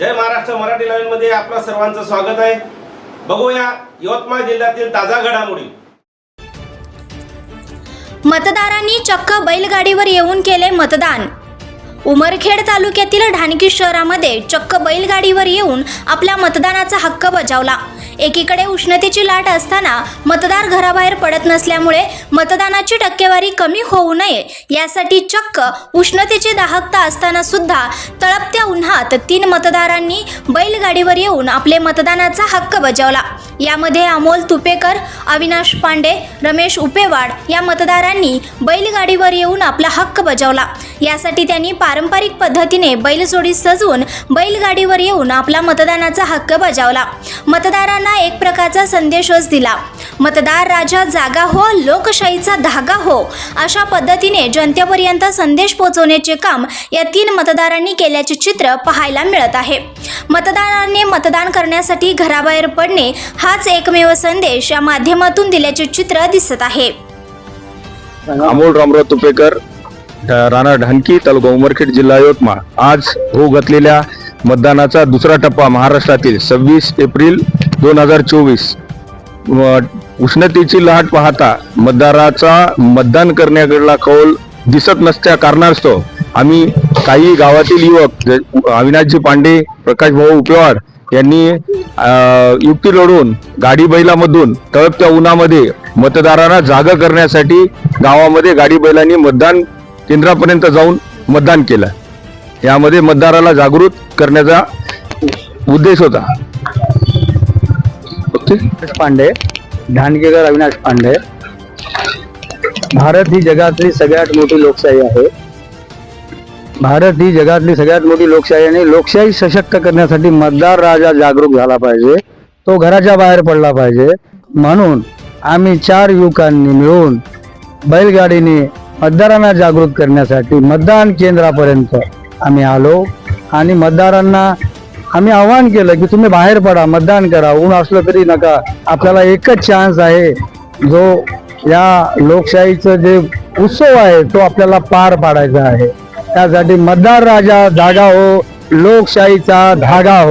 जय महाराष्ट्र मराठी लाईव्हमध्ये आपलं सर्वांचं स्वागत आहे. बघूया यवतमाळ जिल्ह्यातील ताजा घडामोडी. मतदारांनी चक्क बैलगाडीवर येऊन केले मतदान. उमरखेड तालुक्यातील ढाणकी शहरामध्ये चक्क बैलगाडीवर येऊन आपल्या मतदानाचा हक्क बजावला. एकीकडे उष्णतेची लाट असताना मतदार घराबाहेर पडत नसल्यामुळे मतदानाची टक्केवारी कमी होऊ नये यासाठी चक्क उष्णतेची दाहकता असताना सुद्धा तळपत्या उन्हात तीन मतदारांनी बैलगाडीवर येऊन आपले मतदानाचा हक्क बजावला. यामध्ये अमोल तुपेकर अविनाश पांडे रमेश उपेवाड या मतदारांनी बैलगाडीवर येऊन आपला हक्क बजावला. यासाठी त्यांनी पारंपरिक पद्धतीने बैलजोडी सजवून बैलगाडीवर येऊन आपला मतदानाचा हक्क बजावला. मतदारांना एक प्रकारचा संदेशच दिला. मतदार राजा जागा हो लोकशाहीचा धागा हो अशा पद्धतीने जनतेपर्यंत संदेश पोहोचवण्याचे काम या तीन मतदारांनी केल्याचे चित्र पाहायला मिळत आहे. मतदारांनी मतदान करण्यासाठी घराबाहेर पडणे हाच एकमेव संदेश या माध्यमातून दिल्याचे चित्र दिसत आहे. अमोल रामराव तुपेकर राणा ढानकी तालुका उमरखेड जिल्हा यवतमाळ. आज होऊ घातलेल्या मतदानाचा दुसरा टप्पा महाराष्ट्रातील सव्वीस एप्रिल दोन हजार चोवीस. उष्णतेची लाट पाहता मतदाराचा मतदान करण्याकडला कौल दिसत नसत्या कारणास्तव आम्ही काही गावातील युवक अविनाशजी पांडे प्रकाश भाऊ उपेवाड यांनी युक्ती लढवून गाडी बैलामधून तळपत्या उन्हामध्ये मतदारांना जागा करण्यासाठी गावामध्ये गाडी बैलांनी मतदान केंद्रापर्यंत जाऊन मतदान केलं. यामध्ये मतदाराला जागृत करण्याचा उद्देश होता. अविनाश पांडे ढानगेकर अविनाश पांडे. भारत ही जगातली सगळ्यात मोठी लोकशाही आहे. भारत ही जगातली सगळ्यात मोठी लोकशाही आणि लोकशाही सशक्त करण्यासाठी मतदार राजा जागरूक झाला पाहिजे. तो घराच्या बाहेर पडला पाहिजे. म्हणून आम्ही चार युवकांनी मिळून बैलगाडीने मतदारांना जागृत करण्यासाठी मतदान केंद्रापर्यंत आम्ही आलो. आणि मतदारांना आम्ही आवाहन केलं की तुम्ही बाहेर पडा मतदान करा. ऊन असलं तरी नका. आपल्याला एकच चान्स आहे. जो या लोकशाहीचं जे उत्सव आहे तो आपल्याला पार पाडायचा आहे. त्यासाठी मतदार राजा जागा हो लोकशाहीचा धागा हो.